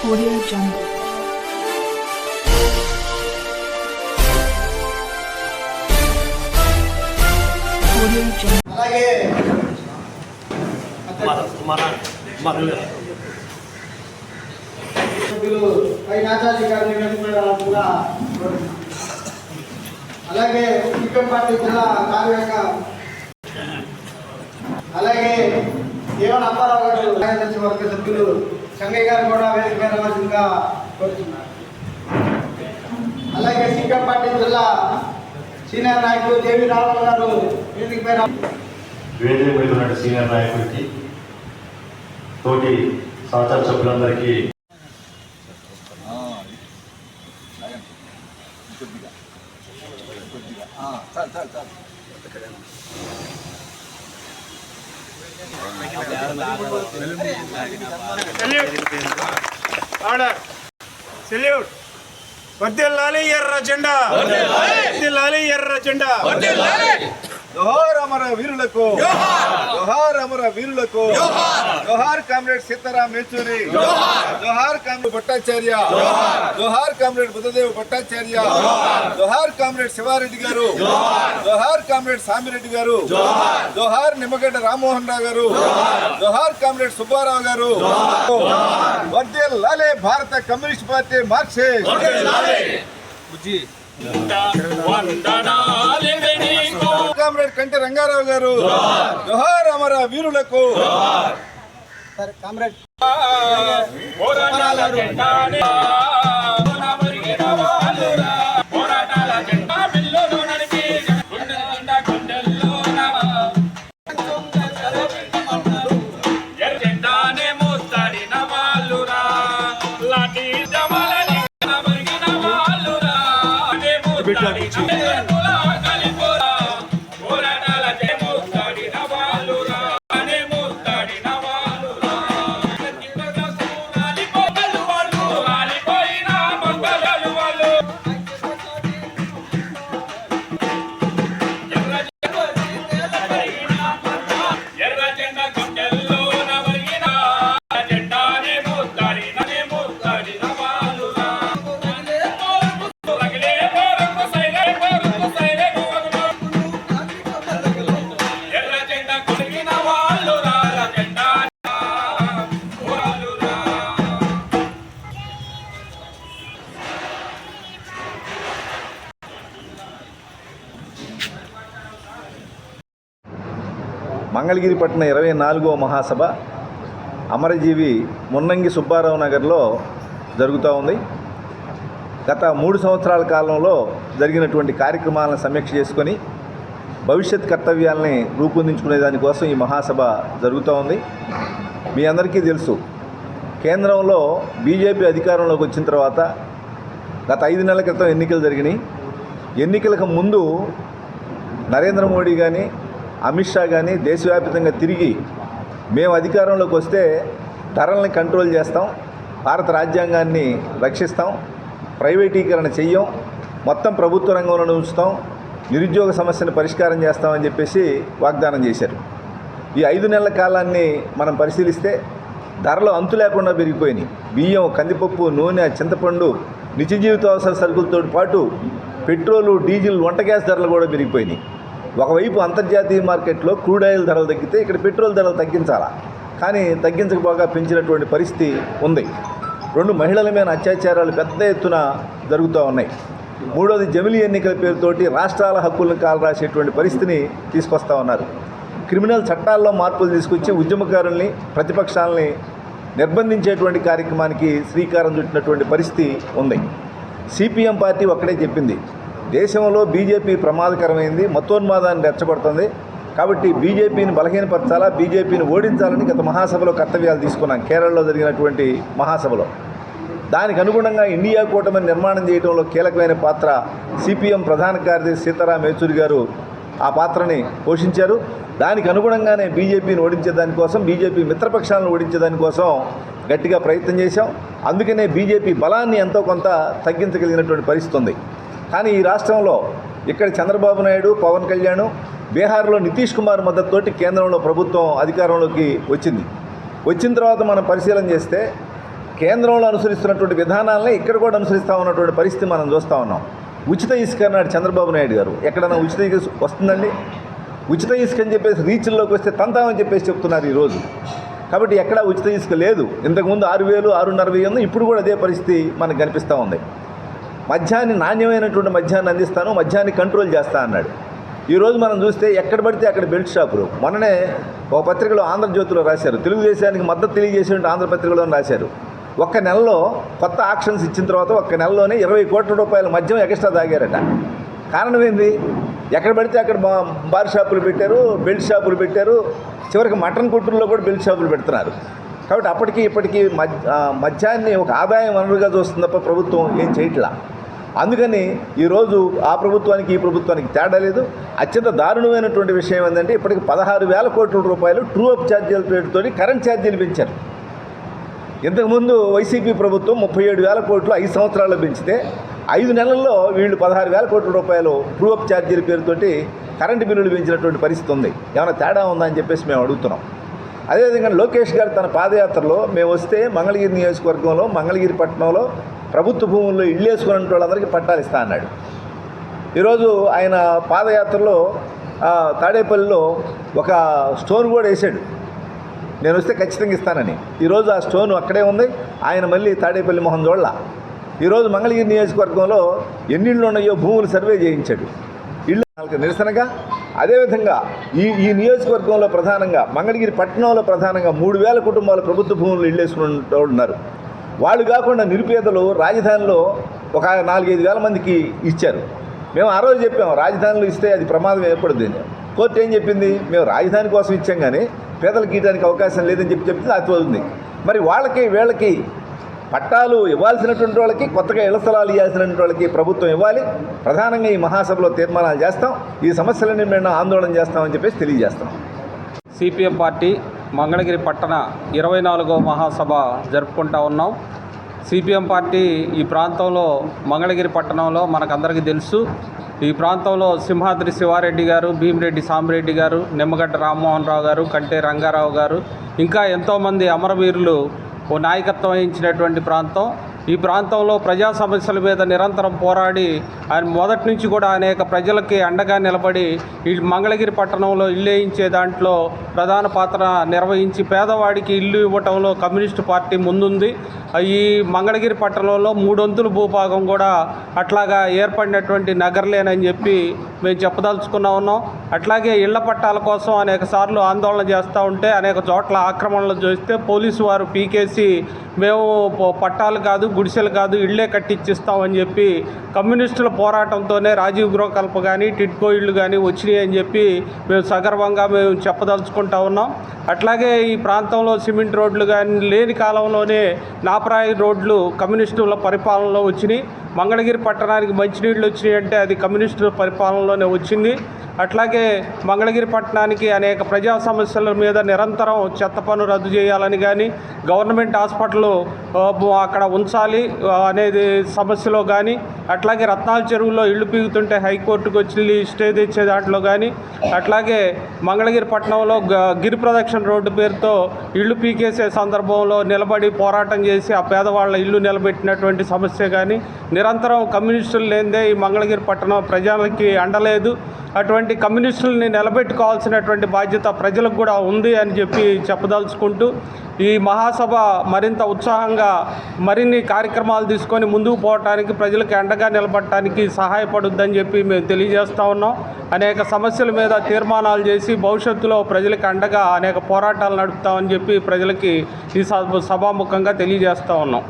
Audio Jungle. Audio Jungle. అలాగే సభ్యులు గారిని కూడా. అలాగే చిక్కపాటి జిల్లా కార్యక అలాగే దేవన్ అప్పారావు గారు కార్యదర్శి వర్గ సభ్యులు సంగయ్య గారు కూడా వేదిక మీద రావాల్సిందిగా కోరుతున్నారు అలాగే సిక్కంపాటి జిల్లా సీనియర్ నాయకులు దేవి రావు గారు వేదిక మీద వేదిక మీద ఉన్న సీనియర్ నాయకుడికి తోటి సహచర సభ్యులందరికీ ఆర్డర్ సెల్యూట్ వర్దిల్లాలి ఎర్ర జెండా వర్దిల్లాలి ఎర్ర జెండా జోహార్ అమర వీరులకు జోహార్ అమర వీరులకు జోహార్ కామ్రేడ్ సీతారాం యేచూరి జోహార్ కామ్రేడ్ భట్టాచార్య జోహార్ కామ్రేడ్ బుద్ధదేవ్ భట్టాచార్య జోహార్ కామ్రేడ్ శివారెడ్డి గారు జోహార్ కామ్రేడ్ సామిరెడ్డి గారు జోహార్ నిమ్మగడ్డ రామ్మోహన్ రావు గారు జోహార్ కామ్రేడ్ సుబ్బారావు గారు వర్దిల్ లాలే భారత కమ్యూనిస్ట్ పార్టీ మార్క్సిస్ట్ కామ్రేడ్ కంటి రంగారావు గారు. జోహార్ అమర వీరులకు. కామ్రేడ్. మంగళగిరి పట్టణ ఇరవై నాలుగవ మహాసభ అమరజీవి మున్నంగి సుబ్బారావు నగర్లో జరుగుతూ ఉంది. గత మూడు సంవత్సరాల కాలంలో జరిగినటువంటి కార్యక్రమాలను సమీక్ష చేసుకొని భవిష్యత్ కర్తవ్యాలని రూపొందించుకునే దానికోసం ఈ మహాసభ జరుగుతూ ఉంది. మీ అందరికీ తెలుసు కేంద్రంలో బీజేపీ అధికారంలోకి వచ్చిన తర్వాత గత ఐదు నెలల క్రితం ఎన్నికలు జరిగినాయి. ఎన్నికలకు ముందు నరేంద్ర మోడీ కానీ అమిత్ షా కానీ దేశవ్యాప్తంగా తిరిగి మేము అధికారంలోకి వస్తే ధరల్ని కంట్రోల్ చేస్తాం భారత రాజ్యాంగాన్ని రక్షిస్తాం ప్రైవేటీకరణ చెయ్యం మొత్తం ప్రభుత్వ రంగంలో ఉంచుతాం నిరుద్యోగ సమస్యను పరిష్కారం చేస్తామని చెప్పేసి వాగ్దానం చేశారు. ఈ ఐదు నెలల కాలాన్ని మనం పరిశీలిస్తే ధరలు అంతు లేకుండా పెరిగిపోయినాయి. బియ్యం కందిపప్పు నూనె చింతపండు నిత్య జీవిత అవసర సరుకులతో పాటు పెట్రోలు డీజిల్ వంట గ్యాస్ ధరలు కూడా పెరిగిపోయినాయి. ఒకవైపు అంతర్జాతీయ మార్కెట్లో క్రూడ్ ఆయిల్ ధరలు తగ్గితే ఇక్కడ పెట్రోల్ ధరలు తగ్గించాలా? కానీ తగ్గించకపోగా పెంచినటువంటి పరిస్థితి ఉంది. రెండు మహిళల మీద అత్యాచారాలు పెద్ద ఎత్తున జరుగుతూ ఉన్నాయి. మూడోది జమిలీ ఎన్నికల పేరుతోటి రాష్ట్రాల హక్కులను కాలరాసేటువంటి పరిస్థితిని తీసుకొస్తా ఉన్నారు. క్రిమినల్ చట్టాల్లో మార్పులు తీసుకొచ్చి ఉద్యమకారుల్ని ప్రతిపక్షాలని నిర్బంధించేటువంటి కార్యక్రమానికి శ్రీకారం చుట్టినటువంటి పరిస్థితి ఉంది. సిపిఎం పార్టీ ఒక్కడే చెప్పింది. దేశంలో బీజేపీ ప్రమాదకరమైంది మతోన్మాదాన్ని రెచ్చగొడుతుంది. కాబట్టి బీజేపీని బలహీనపరచాలా బీజేపీని ఓడించాలని గత మహాసభలో కర్తవ్యాలు తీసుకున్నాం. కేరళలో జరిగినటువంటి మహాసభలో. దానికి అనుగుణంగా ఇండియా కూటమిని నిర్మాణం చేయడంలో కీలకమైన పాత్ర సిపిఎం ప్రధాన కార్యదర్శి సీతారాం యేచూరి గారు ఆ పాత్రని పోషించారు. దానికి అనుగుణంగానే బీజేపీని ఓడించే దానికోసం బీజేపీ మిత్రపక్షాలను ఓడించే దానికోసం గట్టిగా ప్రయత్నం చేశాం. అందుకనే బీజేపీ బలాన్ని ఎంతో కొంత తగ్గించగలిగినటువంటి పరిస్థితి ఉంది. కానీ ఈ రాష్ట్రంలో ఇక్కడ చంద్రబాబు నాయుడు పవన్ కళ్యాణ్ బీహార్లో నితీష్ కుమార్ మద్దతుతోటి కేంద్రంలో ప్రభుత్వం అధికారంలోకి వచ్చింది. వచ్చిన తర్వాత మనం పరిశీలన చేస్తే కేంద్రంలో అనుసరిస్తున్నటువంటి విధానాలనే ఇక్కడ కూడా అనుసరిస్తూ ఉన్నటువంటి పరిస్థితి మనం చూస్తూ ఉన్నాం. ఉచిత ఇసుక అన్నాడు చంద్రబాబు నాయుడు గారు. ఎక్కడైనా ఉచిత ఇసుక వస్తుందండి? ఉచిత ఇసుక అని చెప్పేసి రీచ్ల్లోకి వస్తే తంతామని చెప్పేసి చెప్తున్నారు ఈరోజు కాబట్టి ఎక్కడా ఉచిత ఇసుక లేదు. ఇంతకుముందు ఆరు వేలు ఆరున్నర వెయ్యి ఉంది ఇప్పుడు కూడా అదే పరిస్థితి మనకు కనిపిస్తూ ఉంది. మద్యాన్ని నాణ్యమైనటువంటి మద్యాన్ని అందిస్తాను మద్యాన్ని కంట్రోల్ చేస్తా అన్నాడు. ఈరోజు మనం చూస్తే ఎక్కడ పడితే అక్కడ బెల్ట్ షాపులు మొన్ననే ఒక పత్రికలో ఆంధ్రజ్యోతిలో రాశారు. తెలుగుదేశానికి మద్దతు తెలియజేసినట్టు ఆంధ్రపత్రికలో రాశారు. ఒక్క నెలలో కొత్త ఆక్షన్స్ ఇచ్చిన తర్వాత ఒక్క నెలలోనే ఇరవై కోట్ల రూపాయల మద్యం ఎక్స్ట్రా తాగారట. కారణం ఏంది? ఎక్కడ పడితే అక్కడ బా- బార్ షాపులు పెట్టారు బెల్ట్ షాపులు పెట్టారు. చివరికి మటన్ కుట్టుల్లో కూడా బెల్ట్ షాపులు పెడుతున్నారు. కాబట్టి అప్పటికి ఇప్పటికీ మద్యాన్ని ఒక ఆదాయం వనరుగా చూస్తుంది తప్ప ప్రభుత్వం ఏం చేయట్లా? అందుకని ఈరోజు ఆ ప్రభుత్వానికి ఈ ప్రభుత్వానికి తేడా లేదు. అత్యంత దారుణమైనటువంటి విషయం ఏంటంటే ఇప్పటికి పదహారు వేల కోట్ల రూపాయలు ట్రూ అప్ ఛార్జీల పేరుతో కరెంట్ ఛార్జీలు పెంచారు. ఇంతకుముందు వైసీపీ ప్రభుత్వం ముప్పై ఏడు వేల కోట్లు ఐదు సంవత్సరాలు పెంచితే ఐదు నెలల్లో వీళ్ళు పదహారు వేల కోట్ల రూపాయలు ట్రూ అప్ ఛార్జీల పేరుతోటి కరెంటు బిల్లులు పెంచినటువంటి పరిస్థితి ఉంది. ఏమైనా తేడా ఉందా అని చెప్పేసి మేము అడుగుతున్నాం. అదేవిధంగా లోకేష్ గారు తన పాదయాత్రలో మేము వస్తే మంగళగిరి నియోజకవర్గంలో మంగళగిరి పట్టణంలో ప్రభుత్వ భూముల్లో ఇల్లు వేసుకున్న వాళ్ళందరికీ పట్టాలు ఇస్తా అన్నాడు. ఈరోజు ఆయన పాదయాత్రలో తాడేపల్లిలో ఒక స్టోన్ కూడా వేసాడు. నేను వస్తే ఖచ్చితంగా ఇస్తానని. ఈరోజు ఆ స్టోన్ అక్కడే ఉంది. ఆయన మళ్ళీ తాడేపల్లి మొహం చూడలా ఈరోజు మంగళగిరి నియోజకవర్గంలో ఎన్నిళ్ళు ఉన్నాయో భూములు సర్వే చేయించాడు. ఇళ్ళు నిరసనగా అదేవిధంగా ఈ ఈ నియోజకవర్గంలో ప్రధానంగా మంగళగిరి పట్టణంలో ప్రధానంగా మూడు వేల కుటుంబాలు ప్రభుత్వ భూములు ఇళ్ళేసుకుంటూ ఉన్నారు. వాళ్ళు కాకుండా నిరుపేదలు రాజధానిలో ఒక నాలుగైదు వేల మందికి ఇచ్చారు. మేము ఆ రోజు చెప్పాము రాజధానిలో ఇస్తే అది ప్రమాదం ఏర్పడుతుంది కోర్టు ఏం చెప్పింది? మేము రాజధాని కోసం ఇచ్చాం కానీ పేదలకు ఇవ్వడానికి అవకాశం లేదని చెప్పి చెప్తే అతిపోతుంది మరి వాళ్ళకి వీళ్ళకి పట్టాలు ఇవ్వాల్సినటువంటి వాళ్ళకి కొత్తగా ఇళ్ళ స్థలాలు ఇవ్వాల్సినటువంటి వాళ్ళకి ప్రభుత్వం ఇవ్వాలి. ప్రధానంగా ఈ మహాసభలో తీర్మానాలు చేస్తాం. ఈ సమస్యలన్నీ మేము ఆందోళన చేస్తామని చెప్పేసి తెలియజేస్తాం. సిపిఎం పార్టీ మంగళగిరి పట్టణ ఇరవై నాలుగో మహాసభ జరుపుకుంటా ఉన్నాం. సిపిఎం పార్టీ ఈ ప్రాంతంలో మంగళగిరి పట్టణంలో మనకందరికీ తెలుసు. ఈ ప్రాంతంలో సింహాద్రి శివారెడ్డి గారు భీమిరెడ్డి సామిరెడ్డి గారు నిమ్మగడ్డ రామ్మోహన్ రావు గారు కంటే రంగారావు గారు ఇంకా ఎంతోమంది అమరవీరులు ఓ నాయకత్వం వహించినటువంటి ప్రాంతం. ఈ ప్రాంతంలో ప్రజా సమస్యల మీద నిరంతరం పోరాడి ఆయన మొదటి నుంచి కూడా అనేక ప్రజలకి అండగా నిలబడి ఈ మంగళగిరి పట్టణంలో ఇల్లు వేయించే దాంట్లో ప్రధాన పాత్ర నిర్వహించి పేదవాడికి ఇల్లు ఇవ్వటంలో కమ్యూనిస్టు పార్టీ ముందుంది. ఈ మంగళగిరి పట్టణంలో మూడొంతుల భూభాగం కూడా అట్లాగా ఏర్పడినటువంటి నగర్లేనని చెప్పి మేము చెప్పదలుచుకున్నా ఉన్నాం. అట్లాగే ఇళ్ళ పట్టాల కోసం అనేక సార్లు ఆందోళన చేస్తూ ఉంటే అనేక చోట్ల ఆక్రమణలు చూస్తే పోలీసు వారు పీకేసి మేము పట్టాలు కాదు గుడిసెలు కాదు ఇళ్ళే కట్టించిస్తామని చెప్పి కమ్యూనిస్టుల పోరాటంతోనే రాజీవ్ గృహకల్ప కానీ టిడ్కో ఇళ్ళు కానీ వచ్చినాయి అని చెప్పి మేము సగర్వంగా మేము చెప్పదలుచుకుంటా ఉన్నాం. అట్లాగే ఈ ప్రాంతంలో సిమెంట్ రోడ్లు కానీ లేని కాలంలోనే నాపరాయి రోడ్లు కమ్యూనిస్టుల పరిపాలనలో వచ్చినాయి. మంగళగిరి పట్టణానికి మంచినీళ్ళు వచ్చినాయి అంటే అది కమ్యూనిస్టుల పరిపాలనలోనే వచ్చింది. అట్లాగే మంగళగిరి పట్టణానికి అనేక ప్రజా సమస్యల మీద నిరంతరం చెత్త పన్ను రద్దు చేయాలని కానీ గవర్నమెంట్ హాస్పిటల్ అక్కడ ఉంచాలి అనేది సమస్యలో కానీ అట్లాగే రత్నాల చెరువులో ఇళ్ళు పీగుతుంటే హైకోర్టుకు వచ్చి స్టే తెచ్చే దాంట్లో కానీ అట్లాగే మంగళగిరి పట్టణంలో గ- గిరి ప్రదక్షిణ రోడ్డు పేరుతో ఇళ్ళు పీకేసే సందర్భంలో నిలబడి పోరాటం చేసి ఆ పేదవాళ్ళ ఇల్లు నిలబెట్టినటువంటి సమస్య కానీ నిరంతరం కమ్యూనిస్టులు లేనిదే ఈ మంగళగిరి పట్టణం ప్రజలకి అండలేదు. అటువంటి కమ్యూనిస్టులని నిలబెట్టుకోవాల్సినటువంటి బాధ్యత ప్రజలకు కూడా ఉంది అని చెప్పి చెప్పదలుచుకుంటూ ఈ మహాసభ మరింత ఉత్సాహంగా మరిన్ని కార్యక్రమాలు తీసుకొని ముందుకు పోవటానికి ప్రజలకు అండగా నిలబడటానికి సహాయపడుద్దని చెప్పి మేము తెలియజేస్తూ ఉన్నాం. అనేక సమస్యల మీద తీర్మానాలు చేసి భవిష్యత్తులో ప్రజలకు అండగా అనేక పోరాటాలు నడుపుతామని చెప్పి ప్రజలకి ఈ సభాముఖంగా తెలియజేస్తా ఉన్నాం.